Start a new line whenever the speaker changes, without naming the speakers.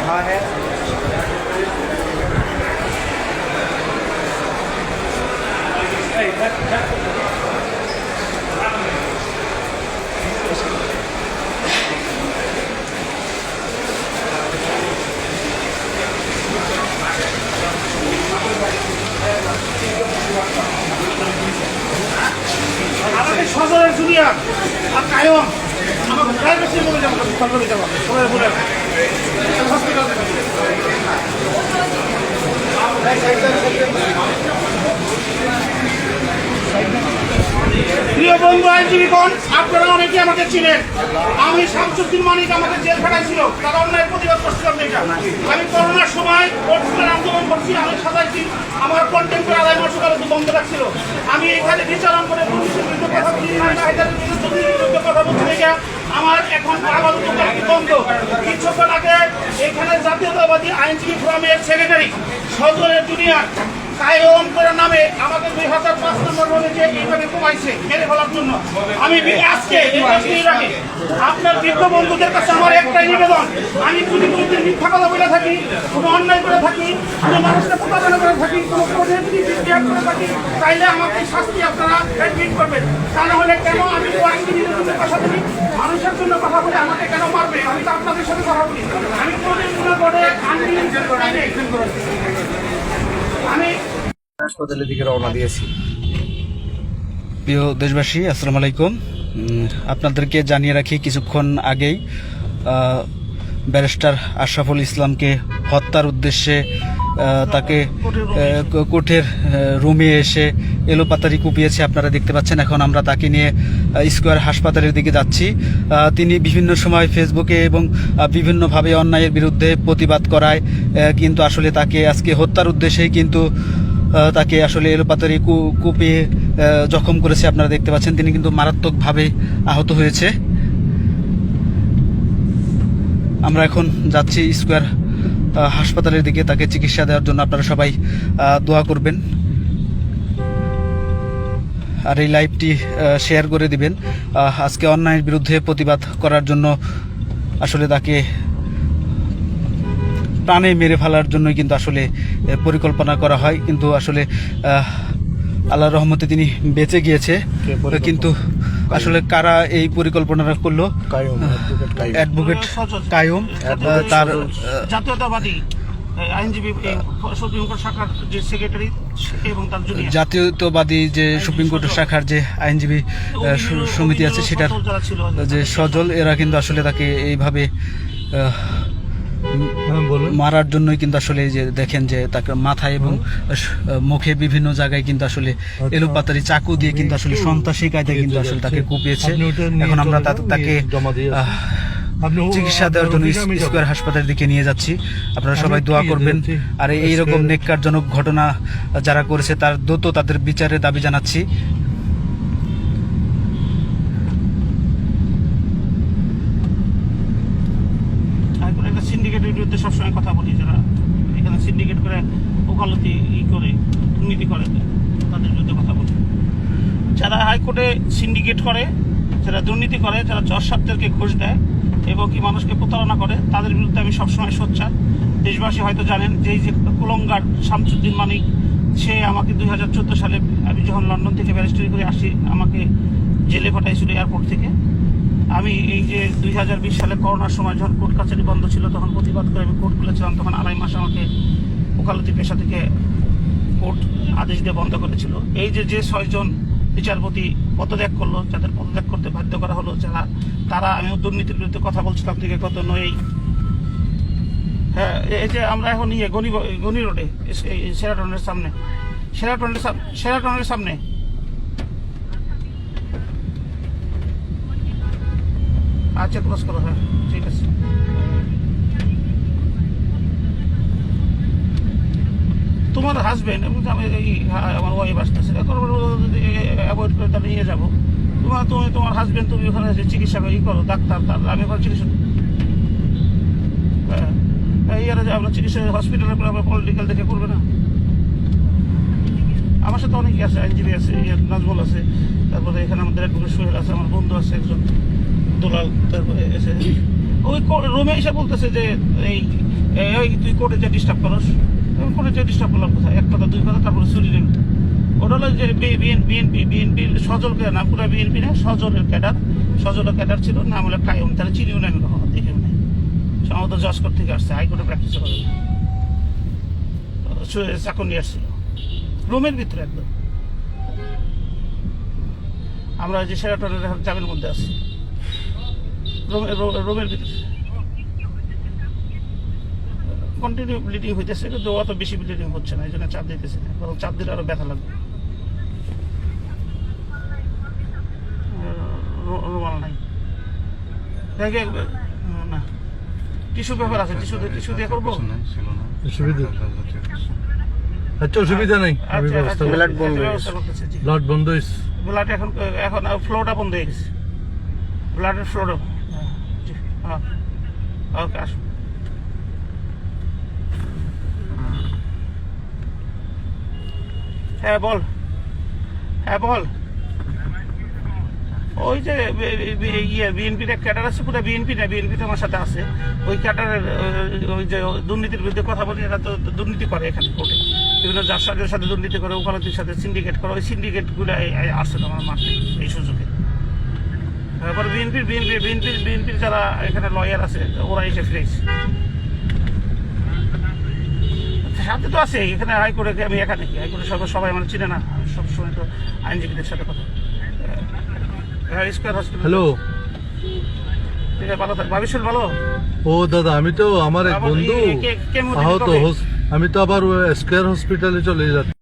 আমাকে জুনিয়র আর কায়ম। আমাকে হসপিটাল প্রিয় বন্ধু আইনজীবীগণ, আপনারা অনেকে আমাকে চিনেন। আমি শামসুদ্দিন মানিক আমাকে জেল পাঠাইছিল তারা অন্যায় প্রতিবাদ করছিলাম এটা আমি করোনার সময় পর্তুগাল আন্দোলন করছি, আমি সাজাইছি, আমার কন্টেম্পের আড়াই মাস কালে বন্ধ রাখছিল। আমি এখানে বিচারণ করে পুলিশের বিরুদ্ধে কথা বলছি বিরুদ্ধে কথা বলছি দেখে আমার এখন কয়েকটি বন্ধ। কিছুক্ষণ আগে এখানে জাতীয়তাবাদী আইনজীবী ফোরামের সেক্রেটারি সদরের জুনিয়র কায়ম করে নামে আমাকে দুই হাজার পাঁচ নম্বর রোডে যে এইভাবে কমাইছে মেরে ফেলার জন্য। আমি আজকে আপনার বৃদ্ধ বন্ধুদের কাছে আমার একটাই নিবেদন, আমি যদি কোনোদিন মিথ্যা কথা বলে থাকি, কোনো অন্যায় করে থাকি, কোনো মানুষকে প্রতারণা করে থাকি, কোনো করে থাকি, তাইলে আমাকে শাস্তি আপনারা অ্যাডমিট করবেন। তা না হলে কেন আমি আইনজীবীদের জন্য কথা বলি মানুষের জন্য কথা বলে আমাকে কেন মারবে আমি তো আপনাদের সাথে কথা বলি আমি কোনোদিন কোনো বোর্ডে আইনজীবী আমি
হাসপাতালের দিকে রওনা দিয়েছি।
প্রিয় দেশবাসী, আসসালামু আলাইকুম। আপনাদেরকে জানিয়ে রাখি, কিছুক্ষণ আগেই ব্যারিস্টার আশরাফুল ইসলামকে হত্যার উদ্দেশ্যে তাকে কোর্টের রুমে এসে এলোপাতারি কুপিয়েছে। আপনারা দেখতে পাচ্ছেন, এখন আমরা তাকে নিয়ে স্কোয়ার হাসপাতালের দিকে যাচ্ছি। তিনি বিভিন্ন সময় ফেসবুকে এবং বিভিন্নভাবে অন্যায়ের বিরুদ্ধে প্রতিবাদ করায় কিন্তু আসলে তাকে আজকে হত্যার উদ্দেশ্যেই কিন্তু তাকে আসলে এলোপাতারি কু- কুপিয়ে জখম করেছে আপনারা দেখতে পাচ্ছেন। তিনি কিন্তু মারাত্মকভাবে আহত হয়েছে। আমরা এখন যাচ্ছি স্কোয়ার হাসপাতালের দিকে। তাকে চিকিৎসা দেওয়ার জন্য আপনারা সবাই দোয়া করবেন। আর এই লাইভটি শেয়ার করে দিবেন। আজকে অন্যায়ের বিরুদ্ধে প্রতিবাদ করার জন্য আসলে তাকে প্রাণে মেরে ফেলার জন্যই কিন্তু আসলে পরিকল্পনা করা হয়। কিন্তু আসলে আল্লাহ রহমতে তিনি বেঁচে গিয়েছে। কিন্তু আসলে কারা এই পরিকল্পনাটা করল?
অ্যাডভোকেট কায়ুম
তার
জাতীয়তাবাদী এই আইনজীবী এই সুপ্রিম কোর্ট শাখার যে সেক্রেটারি এবং তার জুনিয়র
জাতীয়তাবাদী যে সুপ্রিম কোর্টের শাখার যে আইনজীবী সমিতি আছে সেটার যে সজল এরা কিন্তু আসলে তাকে এইভাবে মারার জন্যই কিন্তু আসলে যে দেখেন যে তাকে মাথায় এবং মুখে বিভিন্ন জায়গায় কিন্তু আসলে এলোপাতারি চাকু দিয়ে কিন্তু আসলে সন্ত্রাসী কায়দায় কিন্তু আসলে তাকে কুপিয়েছে। এখন আমরা তাকে চিকিৎসা দেওয়ার জন্য স্কোয়ার হাসপাতালের দিকে নিয়ে যাচ্ছি। আপনারা সবাই দোয়া করবেন। আর এই রকম
আজকে-
নেককারজনক ঘটনা যারা করেছে তার দ্রুত তাদের বিচারের দাবি জানাচ্ছি
তারপরে একটা সিন্ডিকেটের বিরুদ্ধে সবসময় কথা বলি যারা এখানে সিন্ডিকেট করে ওকালতি ই করে, দুর্নীতি করে, তাদের বিরুদ্ধে কথা বলি। যারা হাইকোর্টে সিন্ডিকেট করে, যারা দুর্নীতি করে, যারা জজ সাহেবদেরকে ঘুষ দেয় এবং কি মানুষকে প্রতারণা করে, তাদের বিরুদ্ধে আমি সবসময় সোচ্চার। দেশবাসী হয়তো জানেন যে এই যে কুলঙ্গার শামসুদ্দিন মানিক, সে আমাকে দুই হাজার চোদ্দ সালে আমি যখন লন্ডন থেকে ব্যারিস্টারি করে আসি, আমাকে জেলে পাঠাইছিল এয়ারপোর্ট থেকে। আমি এই যে দুই হাজার বিশ সালে করোনার সময় যখন কোর্ট কাছারি বন্ধ ছিল, তখন প্রতিবাদ করে আমি কোর্ট খুলেছিলাম, তখন আড়াই মাস আমাকে ওকালতি পেশা থেকে কোর্ট আদেশ দিয়ে বন্ধ করেছিল। এই যে যে ছয়জন বিচারপতি পদত্যাগ করল, যাদের পদত্যাগ করতে বাধ্য করা হলো, যারা, তারা আমি দুর্নীতির বিরুদ্ধে কথা বলছিলাম থেকে কত নয় হ্যাঁ এই যে আমরা এখন ইয়ে গনি গনি রোডে সেরাটনের সামনে, সেরাটনের সেরাটনের সামনে আচ্ছা ক্লোজ করো হ্যাঁ ঠিক আছে। তোমার হাজবেন্ড এবং আমি এই হ্যাঁ, আমার ওয়াইফ আসতেছে। অ্যাভয়েড করে তাহলে নিয়ে যাব। তোমার তুমি তোমার হাজবেন্ড তুমি ওখানে চিকিৎসা ই করো ডাক্তার তার আমি ওখানে চিকিৎসা হ্যাঁ ইয়ারে আপনার চিকিৎসা হসপিটালে পলিটিক্যাল দেখে করবে না। আমার সাথে অনেকে আছে আইনজীবী আছে ইয়ে নাজমুল আছে তারপরে এখানে আমাদের অ্যাডভোকেট সোহেল আছে আমার বন্ধু আছে একজন। দুলাল, তারপরে এসে ওই রুমে এসে বলতেছে যে, এই ওই তুই কোর্টে যে ডিস্টার্ব করস, আমি কোর্টে যে ডিস্টার্ব করলাম কোথায়? এক কথা দুই কথা তারপরে চুরি নিল ওটা হলো যে বিএনপি বিএনপির সজলকে না, পুরো বিএনপি না, সজলের ক্যাডার। সজলের ক্যাডার ছিল, নাম হলো কায়ম। তাহলে চিনিও না আমি কখনো, দেখিও নাই। সম্ভবত জজকোর্ট থেকে আসছে, হাইকোর্টে প্র্যাকটিস করে চাকর নিয়ে আসছিল। রুমের ভিতরে একদম। আমরা যে সেরাটনের জামের মধ্যে আছি। রুমের ভিতরে কন্টিনিউ ব্লিডিং হইতেছে কিন্তু অত বেশি ব্লিডিং হচ্ছে না এই জন্য চাপ দিতেছে না বরং চাপ দিলে আরও ব্যথা লাগবে। রুমাল নাই। দেখে না। টিস্যু পেপার আছে টিস্যু টিস্যু দিয়ে করব?
আচ্ছা অসুবিধা নেই। আমি
আচ্ছা,
ব্যবস্থা
আচ্ছা,
ব্লাড বন্ধ
ব্যবস্থা
ব্লাড বন্ধ হয়েছে
ব্লাড এখন এখন ফ্লোটা বন্ধ হয়ে গেছে। ব্লাডের ফ্লোটা ওকে, আসুন। হ্যাঁ বল। হ্যাঁ বল। ওই যে ইয়ে বিএনপির এক ক্যাডার আছে, পুরো বিএনপি না, বিএনপি তো আমার সাথে আছে। ওই ক্যাডারের ওই যে দুর্নীতির বিরুদ্ধে কথা বলি, এরা তো দুর্নীতি করে এখানে কোর্টে। বিভিন্ন জাসাদের সাথে দুর্নীতি করে ওকালতির সাথে সিন্ডিকেট করে, ওই সিন্ডিকেটগুলো আসছে তোমার মাঠে, এই সুযোগে। তারপর বিএনপির বিএনপি বিএনপির বিএনপির যারা এখানে লয়ার আছে ওরা এসে ফিরেছে সাথে তো আছে এখানে হাইকোর্টে আমি এখানে কি হাইকোর্টে সবাই সবাই আমার চিনে না আমি সবসময় তো আইনজীবীদের সাথে কথা হ্যাঁ স্কোয়ার হসপিটাল
হ্যালো।
ঠিক আছে ভালো থাক। ভবিষ্যৎ ভালো?
ও দাদা আমি তো আমার এক বন্ধু আহত আমি তো আবার স্কোয়ার হসপিটালে চলে যাচ্ছি।